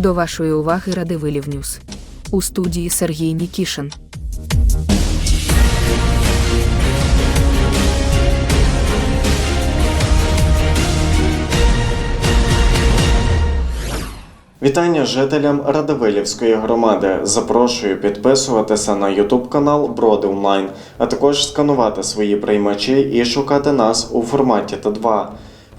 До вашої уваги Радивилів Ньюс. У студії Сергій Нікішин. Вітання жителям Радивилівської громади. Запрошую підписуватися на YouTube канал Броди Онлайн, а також сканувати свої приймачі і шукати нас у форматі Т2.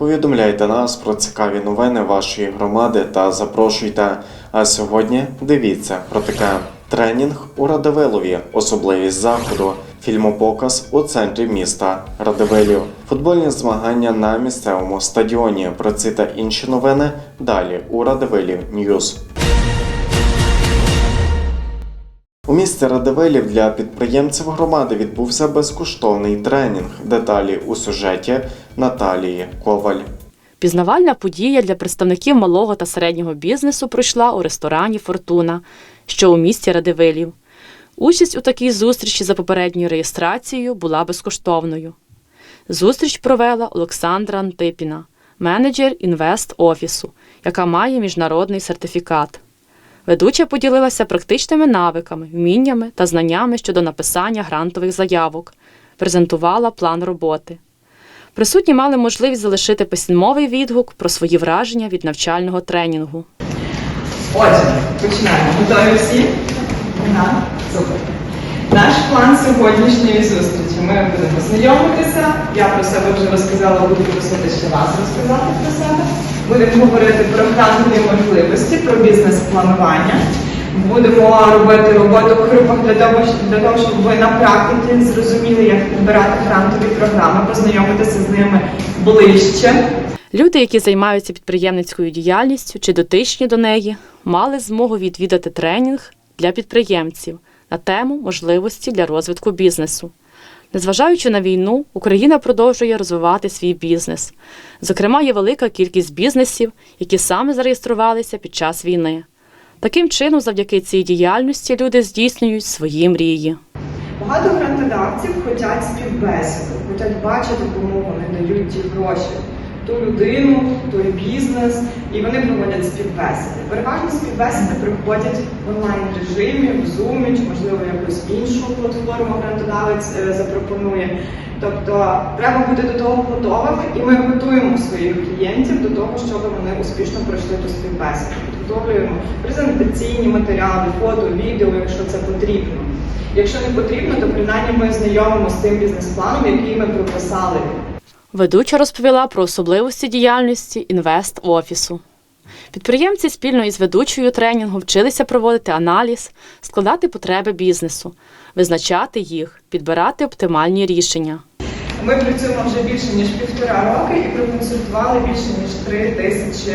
Повідомляйте нас про цікаві новини вашої громади та запрошуйте. А сьогодні дивіться про таке. Тренінг у Радивилові, особливість заходу, фільмопоказ у центрі міста Радивилів, футбольні змагання на місцевому стадіоні. Про ці та інші новини далі у Радивилів Ньюз. У місті Радивилів для підприємців громади відбувся безкоштовний тренінг. Деталі у сюжеті Наталії Коваль. Пізнавальна подія для представників малого та середнього бізнесу пройшла у ресторані Фортуна, що у місті Радивилів. Участь у такій зустрічі за попередньою реєстрацією була безкоштовною. Зустріч провела Олександра Антипіна, менеджер інвест офісу, яка має міжнародний сертифікат. Ведуча поділилася практичними навиками, вміннями та знаннями щодо написання грантових заявок, презентувала план роботи. Присутні мали можливість залишити письмовий відгук про свої враження від навчального тренінгу. Отже, починаємо. Готові всі? Ага, супер. Наш план сьогоднішньої зустрічі. Ми будемо знайомитися. Я про себе вже розказала, буду просити ще вас розказати про себе. Будемо говорити про грантові можливості, про бізнес-планування. Будемо робити роботу в групах для того, для того, щоб ви на практиці зрозуміли, як обирати грантові програми, познайомитися з ними ближче. Люди, які займаються підприємницькою діяльністю чи дотичні до неї, мали змогу відвідати тренінг для підприємців на тему можливості для розвитку бізнесу. Незважаючи на війну, Україна продовжує розвивати свій бізнес. Зокрема, є велика кількість бізнесів, які саме зареєструвалися під час війни. Таким чином, завдяки цій діяльності люди здійснюють свої мрії. Багато грантодавців хочуть співбесіду, хочуть бачити, кому вони дають ті гроші. Ту людину, той бізнес, і вони проводять співбесіди. Переважно співбесіди приходять в онлайн режимі, в Zoom, чи можливо якусь іншу платформу грантодавець е, запропонує. Тобто треба бути до того готовими, і ми готуємо своїх клієнтів до того, щоб вони успішно пройшли ту співбесіду. Підготовлюємо презентаційні матеріали, фото, відео, якщо це потрібно. Якщо не потрібно, то принаймні ми знайомимо з тим бізнес-планом, який ми прописали. Ведуча розповіла про особливості діяльності інвест-офісу. Підприємці спільно із ведучою тренінгу вчилися проводити аналіз, складати потреби бізнесу, визначати їх, підбирати оптимальні рішення. Ми працюємо вже більше ніж півтора роки і проконсультували більше ніж три тисячі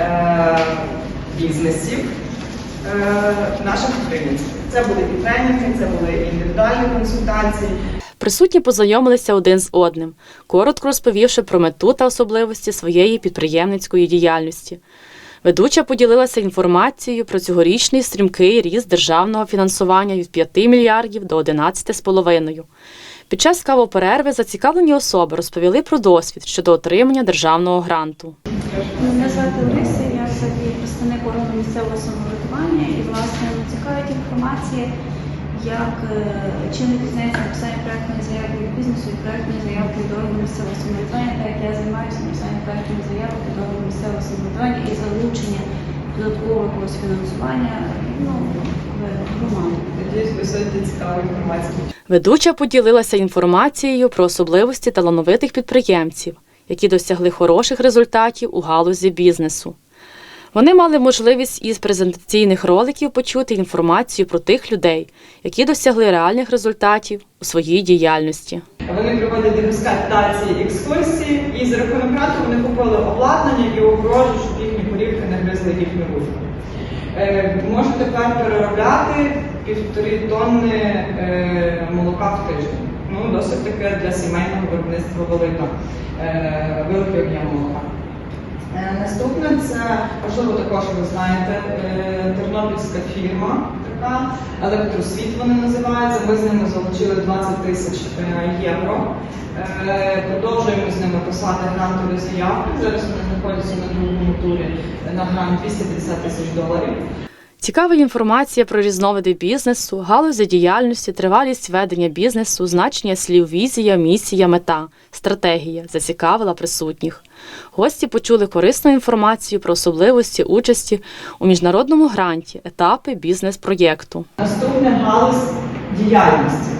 е, бізнесів е, наших українців. Це були і тренінги, це були і індивідуальні консультації. Присутні познайомилися один з одним, коротко розповівши про мету та особливості своєї підприємницької діяльності. Ведуча поділилася інформацією про цьогорічний стрімкий ріст державного фінансування від 5 мільярдів до 11,5. Під час кавоперерви зацікавлені особи розповіли про досвід щодо отримання державного гранту. Мене звати місцевого самоврядування і власне цікавить інформація, як е, чим відрізняється написання проектної заявки від бізнесу і проектної заявки від органу місцевого самоврядування, так як я займаюся написанням проектної заявки від органу місцевого самоврядування і залучення додаткового якогось фінансування ну, в громаду. Надіюсь, ви сьогодні. Ведуча поділилася інформацією про особливості талановитих підприємців, які досягли хороших результатів у галузі бізнесу. Вони мали можливість із презентаційних роликів почути інформацію про тих людей, які досягли реальних результатів у своїй діяльності. Вони проводять дегустації, екскурсії, і за рахунок гранту вони купили обладнання і огорожу, щоб їхні корівки не гризли їхню руку. Е, можуть тепер переробляти півтори тонни е, молока в тиждень. Ну, досить таке для сімейного виробництва велика, е, великий об'єм молока. Е, Наступне це, можливо, також ви знаєте, е, тернопільська фірма, така електросвіт вони називаються. Ми з ними залучили 20 тисяч е, євро. Продовжуємо з ними писати грантові заявки. Зараз вони знаходяться на другому турі на грант 250 тисяч доларів. Цікава інформація про різновиди бізнесу, галузі діяльності, тривалість ведення бізнесу, значення слів візія, місія, мета, стратегія зацікавила присутніх. Гості почули корисну інформацію про особливості участі у міжнародному гранті, етапи бізнес-проєкту. Наступне галузь діяльності.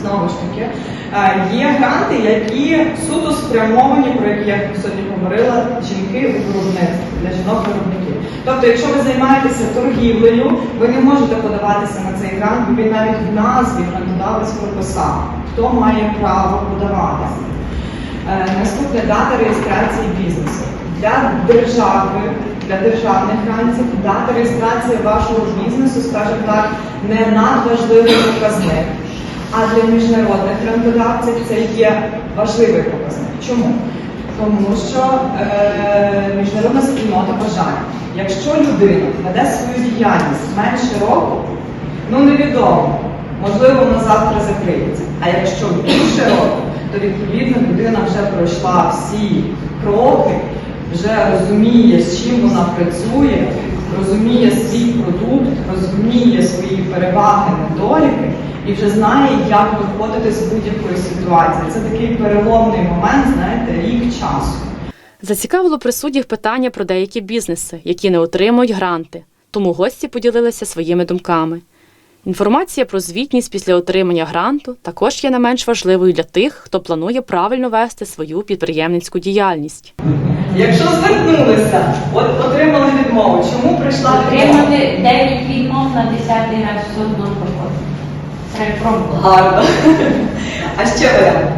Знову ж таки, е, є гранти, які суто спрямовані, про які я сьогодні говорила, жінки у виробництві для жінок-виробників. Тобто, якщо ви займаєтеся торгівлею, ви не можете подаватися на цей грант, він навіть в назві грантодавець прописав, хто має право подаватися. Е, Наступне дата реєстрації бізнесу. Для держави, для державних грантів дата реєстрації вашого бізнесу, скажімо так, не надважливий показник. А для міжнародних грантодавців це є важливий показник. Чому? Тому що е, міжнародна спільнота вважає, якщо людина веде свою діяльність менше року, ну невідомо, можливо, вона завтра закриється. А якщо більше року, то відповідно людина вже пройшла всі кроки, вже розуміє, з чим вона працює, розуміє свій продукт, розуміє свої переваги, недоліки і вже знає, як виходити з будь-якої ситуації. Це такий переломний момент, знаєте, рік часу. Зацікавило присутніх питання про деякі бізнеси, які не отримують гранти, тому гості поділилися своїми думками. Інформація про звітність після отримання гранту також є не менш важливою для тих, хто планує правильно вести свою підприємницьку діяльність. Якщо звернулися, от отримали відмову, чому прийшла відмова? Отримати 9 відмов на 10 раз все одно проходить. Треба пробувати. Гарно. А ще варіант.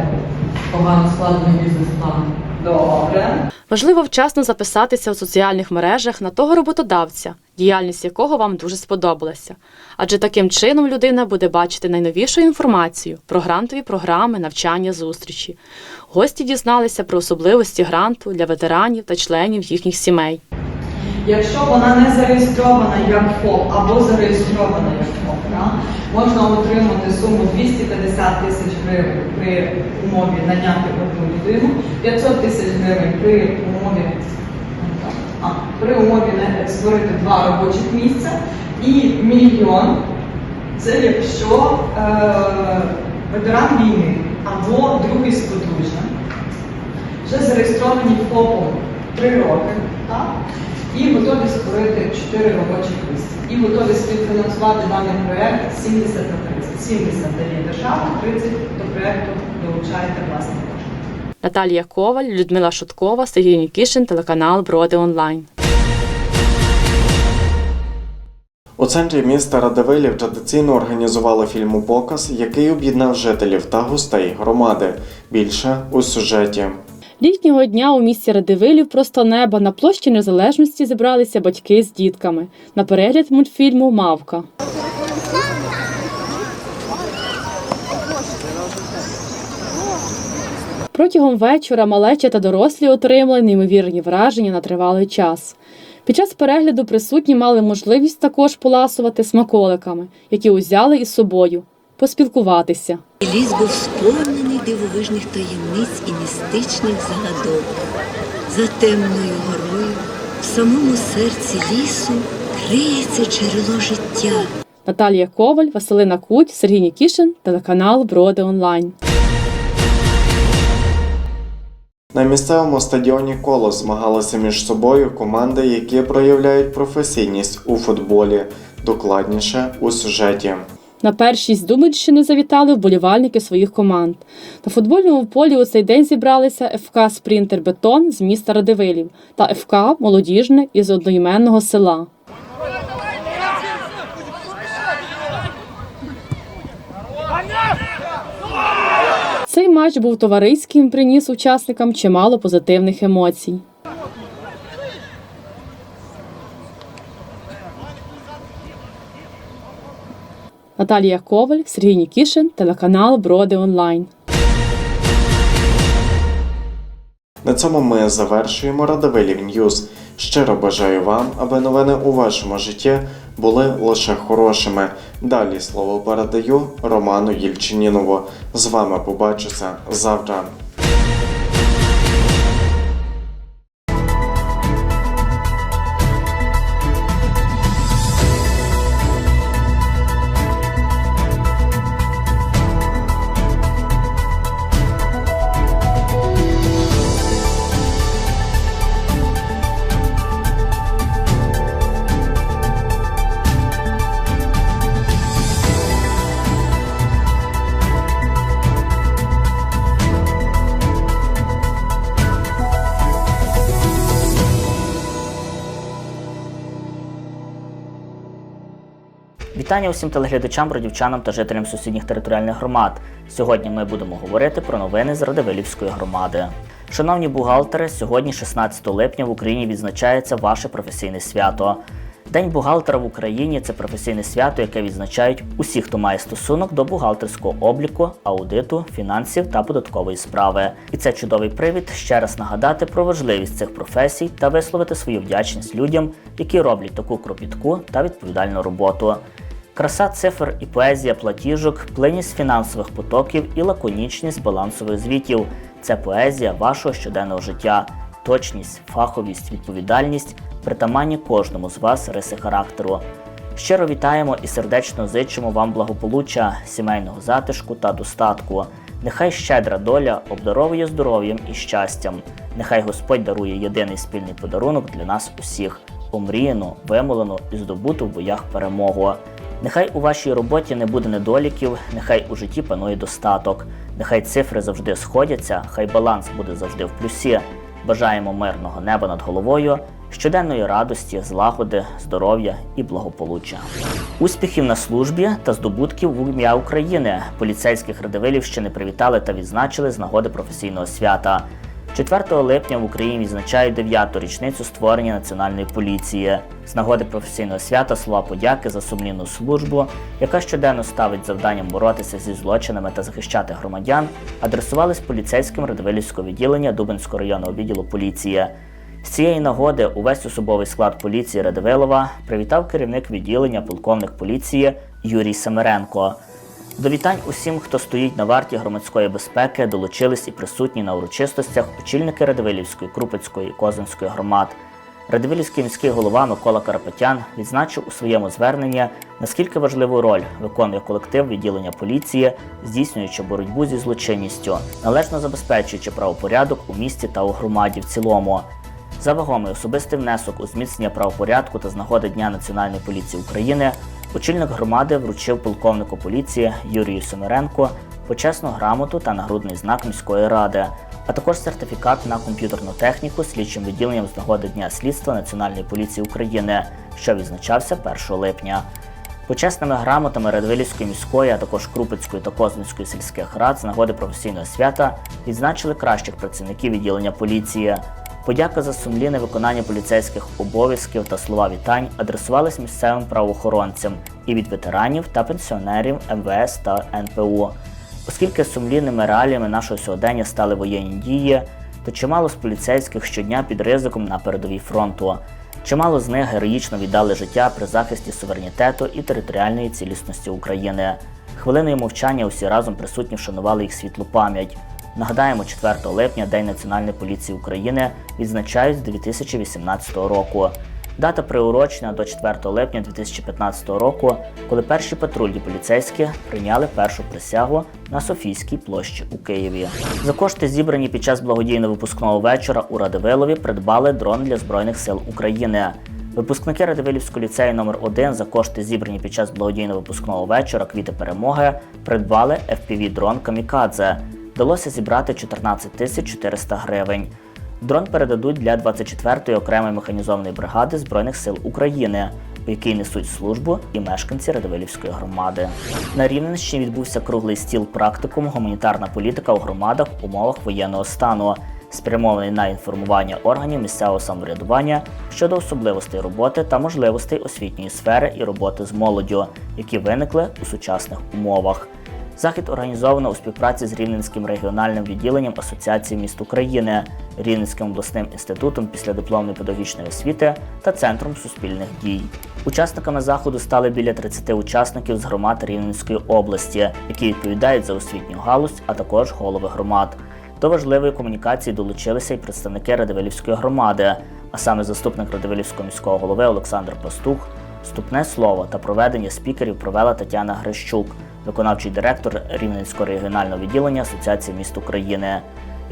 Погано складений бізнес-план. Добре. Важливо вчасно записатися у соціальних мережах на того роботодавця, діяльність якого вам дуже сподобалася. Адже таким чином людина буде бачити найновішу інформацію про грантові програми, навчання, зустрічі. Гості дізналися про особливості гранту для ветеранів та членів їхніх сімей. Якщо вона не зареєстрована як ФОП або зареєстрована як ФОП, да, можна отримати суму 250 тисяч гривень при умові наняти одну людину, 500 тисяч гривень при умові а, при умові створити два робочих місця і мільйон це якщо е, ветеран війни або другий з подружжя вже зареєстровані ФОПом 3 роки, так? І готові створити 4 робочих місця. І готові співфінансувати даний проєкт 70 на 30. 70 дає держава, 30 до проєкту долучаєте власні кошти. Наталія Коваль, Людмила Шуткова, Сергій Нікішин, телеканал Броди Онлайн. У центрі міста Радивилів традиційно організували фільмопоказ, який об'єднав жителів та гостей громади. Більше у сюжеті. Літнього дня у місті Радивилів просто неба на площі Незалежності зібралися батьки з дітками на перегляд мультфільму Мавка. Протягом вечора малеча та дорослі отримали неймовірні враження на тривалий час. Під час перегляду присутні мали можливість також поласувати смаколиками, які узяли із собою, поспілкуватися. Ліс був сповнений дивовижних таємниць і містичних загадок. За темною горою, в самому серці лісу, криється джерело життя. Наталія Коваль, Василина Куть, Сергій Нікішин, телеканал Броди Онлайн. На місцевому стадіоні Колос змагалися між собою команди, які проявляють професійність у футболі. Докладніше у сюжеті. На першість Думирщини завітали вболівальники своїх команд. На футбольному полі у цей день зібралися ФК Спринтер Бетон з міста Радивилів та ФК Молодіжне із одноіменного села. Цей матч був товариським, приніс учасникам чимало позитивних емоцій. Наталія Коваль, Сергій Нікішин, телеканал Броди Онлайн. На цьому ми завершуємо Радивилів Ньюз. Щиро бажаю вам, аби новини у вашому житті були лише хорошими. Далі слово передаю Роману Єльчинінову. З вами побачуся завтра. Вітання усім телеглядачам, бродівчанам та жителям сусідніх територіальних громад. Сьогодні ми будемо говорити про новини з Радивилівської громади. Шановні бухгалтери, сьогодні, 16 липня, в Україні відзначається ваше професійне свято. День бухгалтера в Україні це професійне свято, яке відзначають усі, хто має стосунок до бухгалтерського обліку, аудиту, фінансів та податкової справи. І це чудовий привід ще раз нагадати про важливість цих професій та висловити свою вдячність людям, які роблять таку кропітку та відповідальну роботу. Краса цифр і поезія платіжок, плинність фінансових потоків і лаконічність балансових звітів це поезія вашого щоденного життя, точність, фаховість, відповідальність, притаманні кожному з вас риси характеру. Щиро вітаємо і сердечно зичимо вам благополуччя, сімейного затишку та достатку. Нехай щедра доля обдаровує здоров'ям і щастям. Нехай Господь дарує єдиний спільний подарунок для нас усіх омріяну, вимолену і здобуту в боях перемогу. Нехай у вашій роботі не буде недоліків, нехай у житті панує достаток, нехай цифри завжди сходяться, хай баланс буде завжди в плюсі. Бажаємо мирного неба над головою, щоденної радості, злагоди, здоров'я і благополуччя. Успіхів на службі та здобутків в ім'я України. Поліцейських Радивилівщини привітали та відзначили з нагоди професійного свята. 4 липня в Україні відзначають 9-ту річницю створення національної поліції. З нагоди професійного свята слова подяки за сумлінну службу, яка щоденно ставить завданням боротися зі злочинами та захищати громадян, адресувались поліцейським Радивилівського відділення Дубинського районного відділу поліції. З цієї нагоди увесь особовий склад поліції Радивилова привітав керівник відділення полковник поліції Юрій Семеренко. До вітань усім, хто стоїть на варті громадської безпеки, долучились і присутні на урочистостях очільники Радивилівської, Крупецької і Козинської громад. Радивилівський міський голова Микола Карапетян відзначив у своєму зверненні, наскільки важливу роль виконує колектив відділення поліції, здійснюючи боротьбу зі злочинністю, належно забезпечуючи правопорядок у місті та у громаді в цілому. За вагомий особистий внесок у зміцнення правопорядку та з нагоди Дня Національної поліції України очільник громади вручив полковнику поліції Юрію Семеренко почесну грамоту та нагрудний знак міської ради, а також сертифікат на комп'ютерну техніку слідчим відділенням з нагоди Дня слідства Національної поліції України, що відзначався 1 липня. Почесними грамотами Радвилівської міської, а також Крупицької та Козинської сільських рад з нагоди професійного свята відзначили кращих працівників відділення поліції. Подяка за сумлінне виконання поліцейських обов'язків та слова вітань адресувались місцевим правоохоронцям і від ветеранів та пенсіонерів МВС та НПУ. Оскільки сумлінними реаліями нашого сьогодення стали воєнні дії, то чимало з поліцейських щодня під ризиком на передовій фронту. Чимало з них героїчно віддали життя при захисті суверенітету і територіальної цілісності України. Хвилиною мовчання усі разом присутні вшанували їх світлу пам'ять. Нагадаємо, 4 липня День Національної поліції України відзначають з 2018 року. Дата приурочена до 4 липня 2015 року, коли перші патрульні поліцейські прийняли першу присягу на Софійській площі у Києві. За кошти, зібрані під час благодійного випускного вечора у Радивилові, придбали дрон для Збройних сил України. Випускники Радивилівського ліцею номер 1 за кошти, зібрані під час благодійного випускного вечора Квіти перемоги, придбали FPV-дрон Камікадзе. Вдалося зібрати 14 тисяч 400 гривень. Дрон передадуть для 24-ї окремої механізованої бригади Збройних сил України, у якій несуть службу і мешканці Радивилівської громади. На Рівненщині відбувся круглий стіл практикум Гуманітарна політика у громадах в умовах воєнного стану, спрямований на інформування органів місцевого самоврядування щодо особливостей роботи та можливостей освітньої сфери і роботи з молоддю, які виникли у сучасних умовах. Захід організовано у співпраці з Рівненським регіональним відділенням Асоціації міст України, Рівненським обласним інститутом післядипломної педагогічної освіти та Центром суспільних дій. Учасниками заходу стали біля 30 учасників з громад Рівненської області, які відповідають за освітню галузь, а також голови громад. До важливої комунікації долучилися й представники Радивилівської громади, а саме заступник Радивилівського міського голови Олександр Пастух. Вступне слово та проведення спікерів провела Тетяна Грищук, виконавчий директор Рівненського регіонального відділення Асоціації міст України.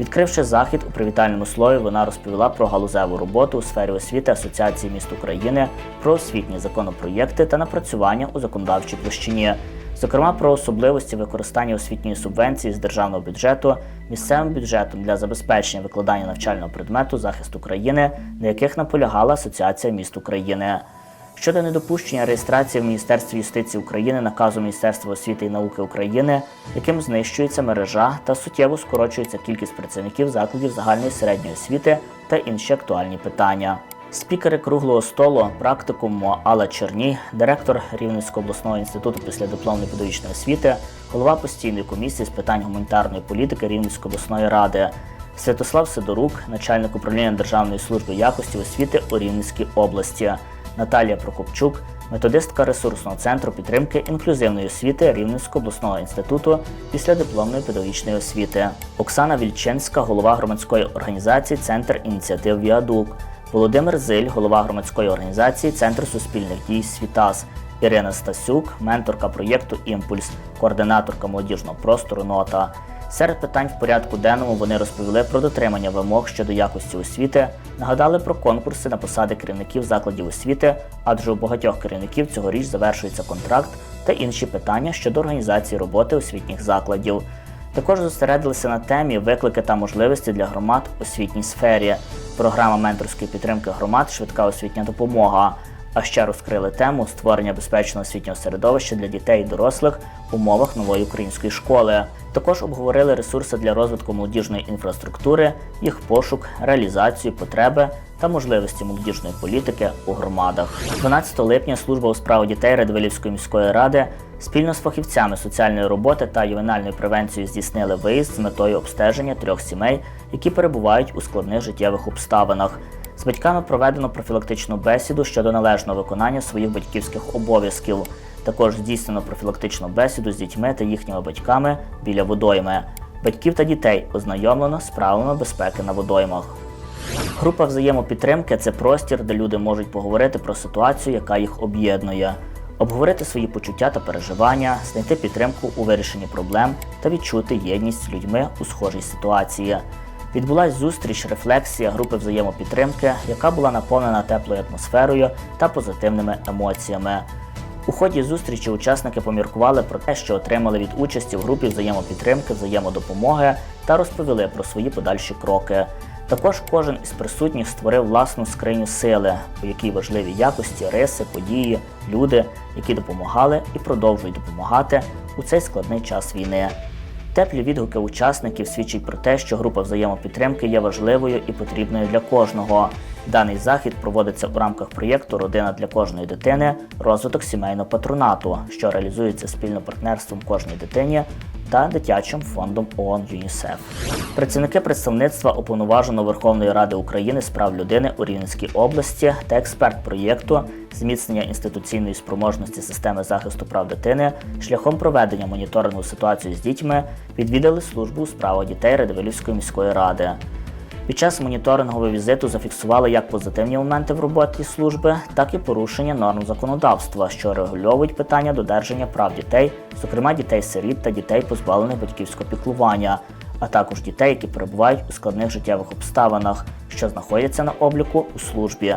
Відкривши захід у привітальному слові, вона розповіла про галузеву роботу у сфері освіти Асоціації міст України, про освітні законопроєкти та напрацювання у законодавчій площині, зокрема про особливості використання освітньої субвенції з державного бюджету місцевим бюджетом для забезпечення викладання навчального предмету захист України, на яких наполягала Асоціація міст України. Щодо недопущення реєстрації в Міністерстві юстиції України наказу Міністерства освіти і науки України, яким знищується мережа та суттєво скорочується кількість працівників закладів загальної середньої освіти та інші актуальні питання. Спікери круглого столу, практикуму Алла Черній, директор Рівненського обласного інституту післядипломної педагогічної освіти, голова постійної комісії з питань гуманітарної політики Рівненської обласної ради, Святослав Сидорук, начальник управління Державної служби якості освіти у Рівненській області, Наталія Прокопчук, методистка ресурсного центру підтримки інклюзивної освіти Рівненського обласного інституту післядипломної педагогічної освіти, Оксана Вільченська, голова громадської організації Центр ініціатив Віадук, Володимир Зиль, голова громадської організації Центр суспільних дій Світас, Ірина Стасюк, менторка проєкту Імпульс, координаторка молодіжного простору Нота. Серед питань в порядку денному вони розповіли про дотримання вимог щодо якості освіти, нагадали про конкурси на посади керівників закладів освіти, адже у багатьох керівників цьогоріч завершується контракт та інші питання щодо організації роботи освітніх закладів. Також зосередилися на темі виклики та можливості для громад у освітній сфері, програма менторської підтримки громад, швидка освітня допомога. А ще розкрили тему створення безпечного освітнього середовища для дітей і дорослих в умовах нової української школи. Також обговорили ресурси для розвитку молодіжної інфраструктури, їх пошук, реалізацію, потреби та можливості молодіжної політики у громадах. 12 липня служба у справах дітей Радивилівської міської ради спільно з фахівцями соціальної роботи та ювенальної превенції здійснили виїзд з метою обстеження трьох сімей, які перебувають у складних життєвих обставинах. З батьками проведено профілактичну бесіду щодо належного виконання своїх батьківських обов'язків. Також здійснено профілактичну бесіду з дітьми та їхніми батьками біля водойми. Батьків та дітей ознайомлено з правилами безпеки на водоймах. Група взаємопідтримки це простір, де люди можуть поговорити про ситуацію, яка їх об'єднує, обговорити свої почуття та переживання, знайти підтримку у вирішенні проблем та відчути єдність з людьми у схожій ситуації. Відбулась зустріч, рефлексія групи взаємопідтримки, яка була наповнена теплою атмосферою та позитивними емоціями. У ході зустрічі учасники поміркували про те, що отримали від участі в групі взаємопідтримки, взаємодопомоги та розповіли про свої подальші кроки. Також кожен із присутніх створив власну скриню сили, у якій важливі якості, риси, події, люди, які допомагали і продовжують допомагати у цей складний час війни. Теплі відгуки учасників свідчать про те, що група взаємопідтримки є важливою і потрібною для кожного. Даний захід проводиться у рамках проєкту Родина для кожної дитини розвиток сімейного патронату, що реалізується спільно партнерством кожній дитині та дитячим фондом ООН ЮНІСЕФ. Працівники представництва уповноваженого Верховної Ради України з прав людини у Рівненській області та експерт проєкту зміцнення інституційної спроможності системи захисту прав дитини шляхом проведення моніторингу ситуації з дітьми відвідали службу у справах дітей Радивилівської міської ради. Під час моніторингового візиту зафіксували як позитивні моменти в роботі служби, так і порушення норм законодавства, що регульовують питання додержання прав дітей, зокрема дітей-сиріт та дітей, позбавлених батьківського піклування, а також дітей, які перебувають у складних життєвих обставинах, що знаходяться на обліку у службі.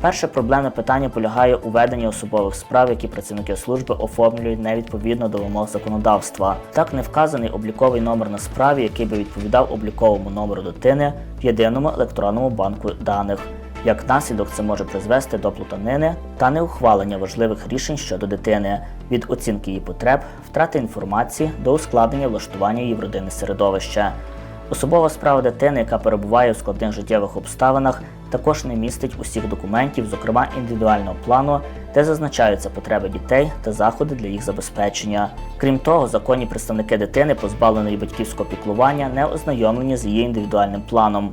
Перше проблемне питання полягає у веденні особових справ, які працівники служби оформлюють невідповідно до вимог законодавства. Так не вказаний обліковий номер на справі, який би відповідав обліковому номеру дитини в єдиному електронному банку даних. Як наслідок це може призвести до плутанини та неухвалення важливих рішень щодо дитини, від оцінки її потреб, втрати інформації до ускладнення влаштування її в родинне середовище. Особова справа дитини, яка перебуває у складних життєвих обставинах, також не містить усіх документів, зокрема індивідуального плану, де зазначаються потреби дітей та заходи для їх забезпечення. Крім того, законні представники дитини, позбавленої батьківського піклування, не ознайомлені з її індивідуальним планом.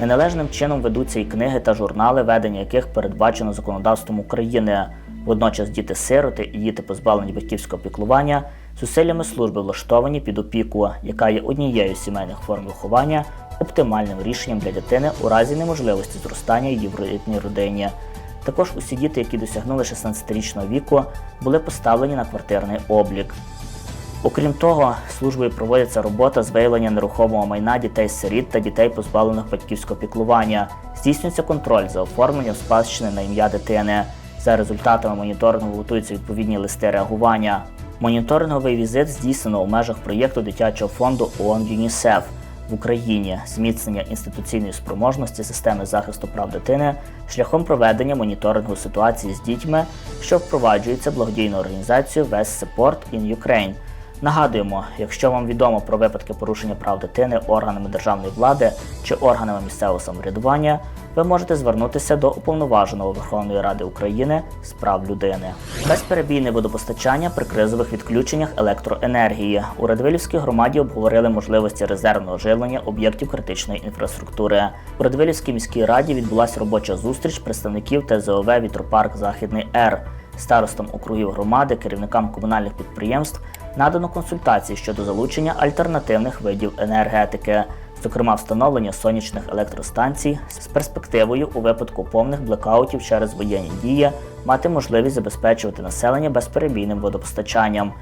Неналежним чином ведуться і книги та журнали, ведення яких передбачено законодавством України. Водночас діти-сироти і діти, позбавлені батьківського піклування, зусиллями служби влаштовані під опіку, яка є однією з сімейних форм виховання, оптимальним рішенням для дитини у разі неможливості зростання її в рідній родині. Також усі діти, які досягнули 16-річного віку, були поставлені на квартирний облік. Окрім того, службою проводиться робота з виявлення нерухомого майна дітей-сиріт та дітей, позбавлених батьківського піклування. Здійснюється контроль за оформленням спадщини на ім'я дитини. За результатами моніторингу готуються відповідні листи реагування. Моніторинговий візит здійснено у межах проєкту дитячого фонду ООН ЮНІСЕФ в Україні зміцнення інституційної спроможності системи захисту прав дитини шляхом проведення моніторингу ситуації з дітьми, що впроваджується благодійною організацією West Support in Ukraine. Нагадуємо, якщо вам відомо про випадки порушення прав дитини органами державної влади чи органами місцевого самоврядування, ви можете звернутися до уповноваженого Верховної Ради України з прав людини. Безперебійне водопостачання при кризових відключеннях електроенергії у Радвилівській громаді обговорили можливості резервного живлення об'єктів критичної інфраструктури. У Радвилівській міській раді відбулася робоча зустріч представників ТЗОВ Вітропарк Західний Р. Старостам округів громади, керівникам комунальних підприємств надано консультації щодо залучення альтернативних видів енергетики, зокрема встановлення сонячних електростанцій з перспективою у випадку повних блекаутів через воєнні дії мати можливість забезпечувати населення безперебійним водопостачанням.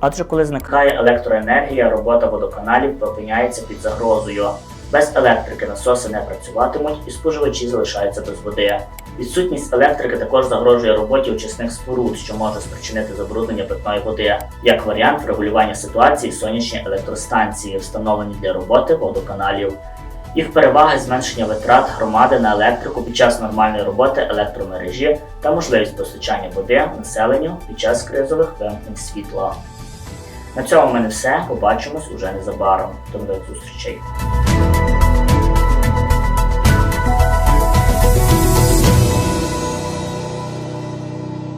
Адже коли зникає електроенергія, робота водоканалів опиняється під загрозою. Без електрики насоси не працюватимуть і споживачі залишаються без води. Відсутність електрики також загрожує роботі очисних споруд, що може спричинити забруднення питної води. Як варіант врегулювання ситуації сонячні електростанції, встановлені для роботи водоканалів. Їх переваги зменшення витрат громади на електрику під час нормальної роботи електромережі та можливість постачання води населенню під час кризових вимкнень світла. На цьому в мене все. Побачимось уже незабаром. До нових зустрічей.